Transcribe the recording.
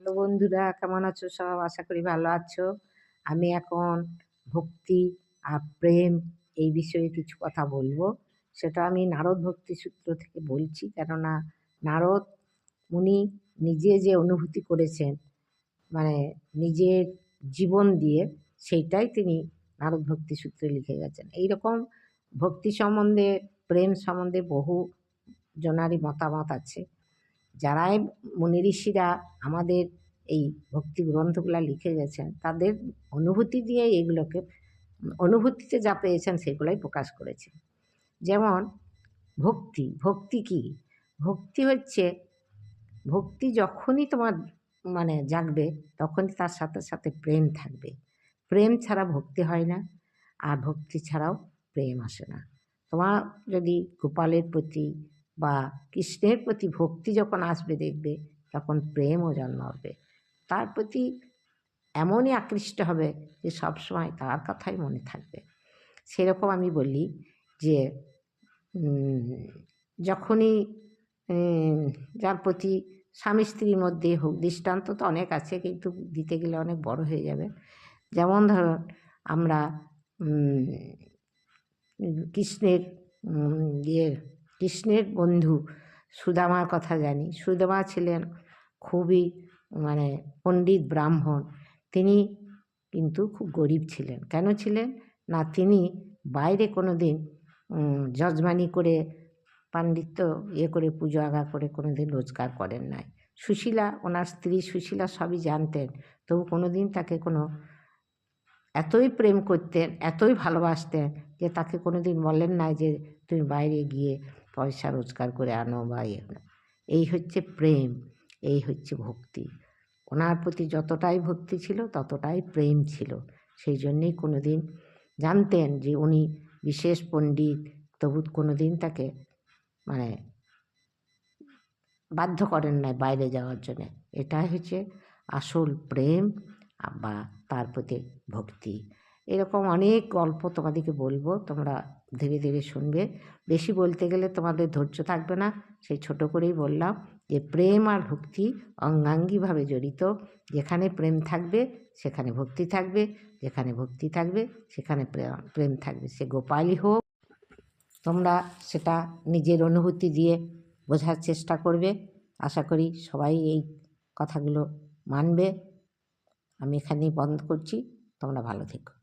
Hello বন্ধুরা, কেমন আছো সব? আশা করি ভালো আছো। আমি এখন ভক্তি আর প্রেম এই বিষয়ে কিছু কথা বলব। সেটা আমি নারদ ভক্তি সূত্র থেকে বলছি, কেননা নারদ উনি নিজে যে অনুভূতি করেছেন মানে নিজের জীবন দিয়ে সেইটাই তিনি নারদ ভক্তি সূত্রে লিখে গেছেন। এইরকম ভক্তি সম্বন্ধে, প্রেম সম্বন্ধে বহু জনারই মতামত আছে। যারাই মুনি ঋষিরা আমাদের এই ভক্তি গ্রন্থগুলো লিখে গেছেন, তাদের অনুভূতি দিয়ে এগুলোকে, অনুভূতিতে যা পেয়েছেন সেগুলোই প্রকাশ করেছেন। যেমন, ভক্তি ভক্তি কি? ভক্তি হচ্ছে, ভক্তি যখনই তোমার মানে জাগবে, তখনই তার সাথে সাথে প্রেম থাকবে। প্রেম ছাড়া ভক্তি হয় না, আর ভক্তি ছাড়াও প্রেম আসে না। তোমার যদি গোপালের প্রতি বা কৃষ্ণের প্রতি ভক্তি যখন আসবে দেখবে, তখন প্রেমও জন্মাবে। তার প্রতি এমনই আকৃষ্ট হবে যে সবসময় তার কথাই মনে থাকবে। সেরকম আমি বলি যে যখনই যার প্রতি স্বামী স্ত্রীর মধ্যে হোক, দৃষ্টান্ত তো অনেক আছে কিন্তু দিতে গেলে অনেক বড় হয়ে যাবে। যেমন ধরুন আমরা কৃষ্ণের ইয়ে কৃষ্ণের বন্ধু। সুদামার কথা জানি। সুদামা ছিলেন খুবই মানে পণ্ডিত ব্রাহ্মণ। তিনি কিন্তু খুব গরিব ছিলেন। কেন ছিলেন? না, তিনি বাইরে কোনো দিন যজমানি করে, পাণ্ডিত্য ইয়ে করে, পুজো আগা করে কোনো দিন রোজগার করেন নাই। সুশীলা, ওনার স্ত্রী সুশীলা সবই জানতেন। তবু কোনো দিন তাকে কোনো এতই প্রেম করতেন, এতই ভালোবাসতেন যে তাকে কোনো দিন বলেন না যে, তুমি বাইরে গিয়ে পয়সা রোজগার করে আনো বা ইয়ে এই হচ্ছে প্রেম, এই হচ্ছে ভক্তি। ওনার প্রতি যতটাই ভক্তি ছিল, ততটাই প্রেম ছিল। সেই জন্যেই কোনো দিন জানতেন যে উনি বিশেষ পণ্ডিত, তবু কোনো দিন তাকে মানে বাধ্য করেন না বাইরে যাওয়ার জন্যে। এটাই হচ্ছে আসল প্রেম বা তার প্রতি ভক্তি। এরকম অনেক গল্প তোমাদেরকে বলব, তোমরা ধীরে ধীরে শুনবে। বেশি বলতে গেলে তোমাদের ধৈর্য থাকবে না, সেই ছোট করেই বললাম যে, প্রেম আর ভক্তি অঙ্গাঙ্গিভাবে জড়িত। যেখানে প্রেম থাকবে, সেখানে ভক্তি থাকবে, যেখানে ভক্তি থাকবে, সেখানে প্রেম থাকবে। সে গোপালই হোক, তোমরা সেটা নিজের অনুভূতি দিয়ে বোঝার চেষ্টা করবে। আশা করি সবাই এই কথাগুলো মানবে। আমি এখানেই বন্ধ করছি। তোমরা ভালো থেকো।